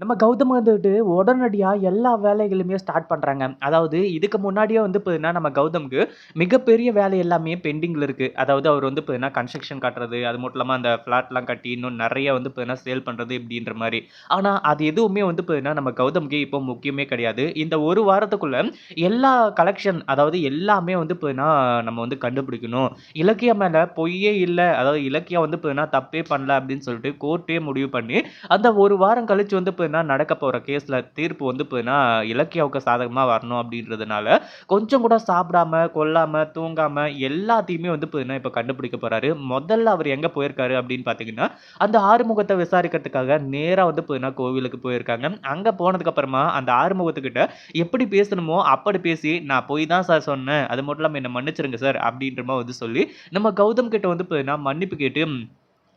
நம்ம கௌதம் வந்துட்டு உடனடியாக எல்லா வேலைகளுமே ஸ்டார்ட் பண்ணுறாங்க அதாவது இதுக்கு முன்னாடியே வந்து பார்த்தீங்கன்னா, நம்ம கௌதம்க்கு மிகப்பெரிய வேலை எல்லாமே பெண்டிங்கில் இருக்குது அதாவது அவர் வந்து பார்த்தீங்கன்னா, கன்ஸ்ட்ரக்ஷன் கட்டுறது, அது மட்டும் இல்லாமல் அந்த ஃப்ளாட்லாம் கட்டி இன்னும் நிறைய வந்து பார்த்தீங்கன்னா, சேல் பண்ணுறது இப்படின்ற மாதிரி ஆனால் அது எதுவுமே வந்து பார்த்தீங்கன்னா, நம்ம கௌதம்க்கு இப்போ முக்கியமே கிடையாது. இந்த ஒரு வாரத்துக்குள்ளே எல்லா கலெக்ஷன் அதாவது எல்லாமே வந்து பார்த்தீங்கன்னா, நம்ம வந்து கண்டுபிடிக்கணும். இலக்கியம் மேலே பொய்யே இல்லை அதாவது இலக்கியம் வந்து பார்த்தீங்கன்னா, தப்பே பண்ணல அப்படின்னு சொல்லிட்டு கோர்ட்டே முடிவு பண்ணி, அந்த ஒரு வாரம் கழிச்சு வந்து பார்த்தீங்கன்னா, நடக்க போகிற கேஸில் தீர்ப்பு வந்து பார்த்தீங்கன்னா, இலக்கியாவுக்கு சாதகமாக வரணும் அப்படின்றதுனால, கொஞ்சம் கூட சாப்பிடாம, கொல்லாமல் தூங்காமல் எல்லாத்தையுமே வந்து பார்த்தீங்கன்னா, இப்போ கண்டுபிடிக்க போகிறாரு முதல்ல அவர் எங்கே போயிருக்காரு அப்படின்னு பார்த்தீங்கன்னா, அந்த ஆறுமுகத்தை விசாரிக்கிறதுக்காக நேராக வந்து பார்த்தீங்கன்னா, கோவிலுக்கு போயிருக்காங்க. அங்கே போனதுக்கப்புறமா அந்த ஆறுமுகத்துக்கிட்ட எப்படி பேசணுமோ அப்படி பேசி, "நான் போய் தான் சார் சொன்னேன். அது மட்டும் இல்லாமல் என்னை மன்னிச்சிருங்க சார்" அப்படின்ற மாதிரி வந்து சொல்லி, நம்ம கௌதம் கிட்ட வந்து பார்த்தீங்கன்னா, மன்னிப்பு கேட்டு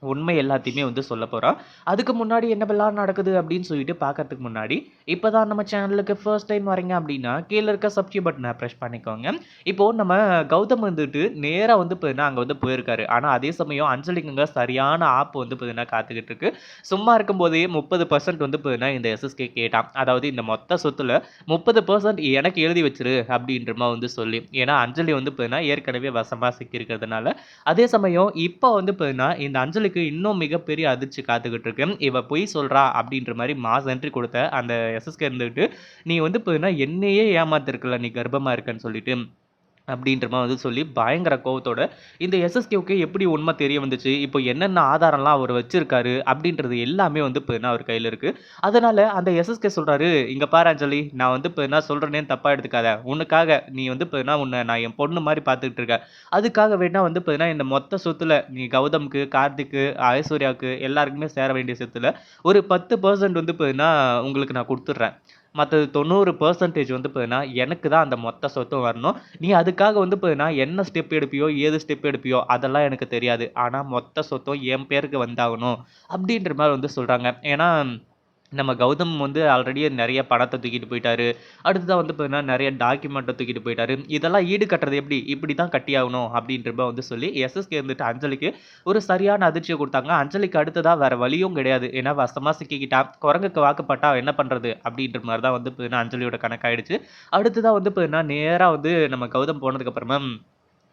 உண்மை எல்லாத்தையுமே வந்து சொல்லப் போறான். அதுக்கு முன்னாடி என்னவெல்லாம் நடக்குது அப்படின்னு சொல்லிட்டு பார்க்கறதுக்கு முன்னாடி, இப்போ தான் நம்ம சேனலுக்கு ஃபர்ஸ்ட் டைம் வரீங்க அப்படின்னா, கீழே இருக்க சப்ஸ்கிரைப் பட்டனை ப்ரெஷ் பண்ணிக்கோங்க. இப்போ நம்ம கௌதம் வந்துட்டு நேராக வந்து பார்த்தீங்கன்னா, அங்கே வந்து போயிருக்காரு. ஆனால் அதே சமயம் அஞ்சலிக்குங்க சரியான ஆப் வந்து பார்த்தீங்கன்னா, காத்துக்கிட்டு இருக்கு. சும்மா இருக்கும்போதே 30% வந்து பார்த்தீங்கன்னா, இந்த எஸ்எஸ்கே கேட்டான். அதாவது இந்த மொத்த சொத்துல 30% எனக்கு எழுதி வச்சிரு அப்படின்ற வந்து சொல்லி. ஏன்னா அஞ்சலி வந்து பார்த்தீங்கன்னா, ஏற்கனவே வசமாக சிக்கியிருக்கிறதுனால. அதே சமயம் இப்போ வந்து பார்த்தீங்கன்னா, இந்த அஞ்சலி அஞ்சலிக்கு இன்னும் மிகப்பெரிய அதிர்ச்சி காத்துக்கிட்டு இருக்கு. இவ பொய் சொல்றா அப்படின்ற மாதிரி மாஸ் என்ட்ரி கொடுத்த அந்த எஸ்எஸ்கே இருந்துக்கிட்டு "நீ வந்து பார்த்தீங்கன்னா, என்னையே ஏமாத்திருக்கல நீ கர்ப்பமா இருக்கன்னு சொல்லிட்டு" அப்படின்ற மாதிரி வந்து சொல்லி பயங்கர கோவத்தோட, இந்த எஸ்எஸ்கேவுக்கு எப்படி உண்மை தெரிய வந்துச்சு, இப்போ என்னென்ன ஆதாரம்லாம் அவர் வச்சிருக்காரு அப்படின்றது எல்லாமே வந்து பார்த்தீங்கன்னா, அவர் கையில் இருக்குது அதனால் அந்த எஸ்எஸ்கே சொல்கிறாரு இங்கே பாரு அஞ்சலி, நான் வந்து பார்த்தீங்கன்னா, சொல்கிறேன்னு தப்பாக எடுத்துக்காத. உனக்காக நீ வந்து பார்த்தீங்கன்னா, உன்னை நான் என் பொண்ணு மாதிரி பார்த்துக்கிட்டு இருக்கேன். அதுக்காக வேணால் வந்து பார்த்தீங்கன்னா, இந்த மொத்த சொத்தில் நீ கௌதம்க்கு, கார்த்திக்கு, ஐஸ்வர்யாவுக்கு எல்லாருக்குமே சேர வேண்டிய சொத்துல ஒரு 10% வந்து பார்த்தீங்கன்னா, உங்களுக்கு நான் கொடுத்துட்றேன் மற்ற தொண்ணூறு பர்சன்டேஜ் வந்து பார்த்தீங்கன்னா, எனக்கு தான் அந்த மொத்த சொத்தும் வரணும். நீ அதுக்கு அதுக்காக வந்து இப்போ நான் என்ன ஸ்டெப் எடுப்பியோ, ஏது ஸ்டெப் எடுப்பியோ அதெல்லாம் எனக்கு தெரியாது. ஆனால் மொத்த சொத்தும் என் பேருக்கு வந்தாகணும்" அப்படின்ற மாதிரி வந்து சொல்கிறாங்க ஏன்னா, நம்ம கௌதம் வந்து ஆல்ரெடி நிறைய படத்தை தூக்கிட்டு போயிட்டாரு. அடுத்ததாக வந்து பார்த்தீங்கன்னா, நிறைய டாக்குமெண்ட்டை தூக்கிட்டு போயிட்டாரு. இதெல்லாம் ஈடு கட்டுறது எப்படி? இப்படி தான் கட்டியாகணும் அப்படின்றப்ப வந்து சொல்லி, எஸ்எஸ்கே இருந்துட்டு அஞ்சலிக்கு ஒரு சரியான அதிர்ச்சியை கொடுத்தாங்க அஞ்சலிக்கு அடுத்ததாக வேற வழியும் கிடையாது. ஏன்னா வசமாக சிக்கிக்கிட்டா. குரங்குக்கு வாக்கப்பட்டா என்ன பண்ணுறது அப்படின்ற மாதிரி தான் வந்து பார்த்தீங்கன்னா, அஞ்சலியோட கணக்காயிடுச்சு. அடுத்ததாக வந்து பார்த்தீங்கன்னா, நேராக வந்து நம்ம கௌதம் போனதுக்கப்புறமா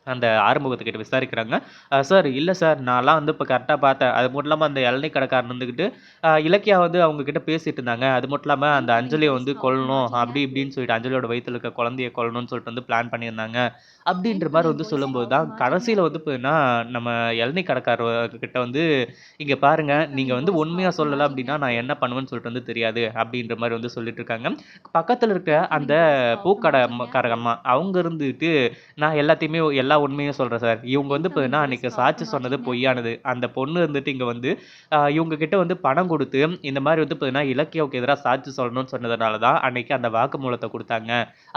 அந்த ஆறுமுகத்துக்கிட்ட விசாரிக்கிறாங்க. "அ சார் இல்ல சார், நான்லாம் வந்து இப்ப கரெக்ட்டா பார்த்தேன். அது மட்டும் இல்லாம அந்த இளநீ கடைக்காரன் இருந்துகிட்டு, அ இலக்கியா வந்து அவங்க கிட்ட பேசிட்டு இருந்தாங்க. அது மட்டும் இல்லாம அந்த அஞ்சலிய வந்து கொல்லணும், அப்படி இப்படின்னு சொல்லிட்டு அஞ்சலியோட வயித்துல இருக்க குழந்தைய கொல்லணும்னு சொல்லிட்டு வந்து பிளான் பண்ணியிருந்தாங்க" அப்படின்ற மாரி வந்து சொல்லும்போது தான், கடைசியில வந்து பார்த்தீங்கன்னா, நம்ம இளநீ கடைக்காரர் கிட்ட வந்து, "இங்க பாருங்க, நீங்க வந்து உண்மையா சொல்லல அப்படின்னா, நான் என்ன பண்ணுவேன்னு சொல்லிட்டு வந்து தெரியாது" அப்படின்ற மாரி வந்து சொல்லிட்டு இருக்காங்க. பக்கத்துல இருக்க அந்த பூக்கடை அம்மா கார அம்மா, அவங்க இருந்துட்டு, "நான் எல்லாத்தையுமே எல்லா உண்மையும் சொல்கிறேன் சார். இவங்க வந்து பார்த்தீங்கன்னா, அன்றைக்கி சாட்சி சொன்னது பொய்யானது. அந்த பொண்ணு வந்துட்டு இங்கே வந்து, இவங்க கிட்ட வந்து பணம் கொடுத்து இந்த மாதிரி வந்து பார்த்தீங்கன்னா, இலக்கியாவுக்கு எதிராக சாட்சி சொல்லணும்னு சொன்னதுனால தான், அன்னைக்கு அந்த வாக்குமூலத்த கொடுத்தாங்க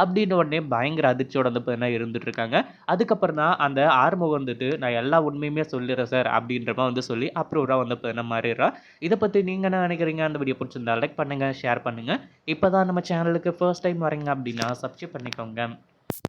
அப்படின்ற உடனே பயங்கர அதிர்ச்சியோட வந்து பார்த்தீங்கன்னா, இருந்துட்டு இருக்காங்க. அதுக்கப்புறம் தான் அந்த ஆறுமுகம் வந்துட்டு, "நான் எல்லா உண்மையுமே சொல்லிடுறேன் சார்" அப்படின்ற வந்து சொல்லி அப்ரூவரா வந்து பார்த்தீங்கன்னா மாறிடுறா. இதை பற்றி நீங்கள் என்ன நினைக்கிறீங்க அந்த வீடியோ பிடிச்சிருந்தா லைக் பண்ணுங்கள் ஷேர் பண்ணுங்க. இப்போ தான் நம்ம சேனலுக்கு ஃபர்ஸ்ட் டைம் வரீங்க அப்படின்னா, சப்ஸ்கிரைப் பண்ணிக்கோங்க.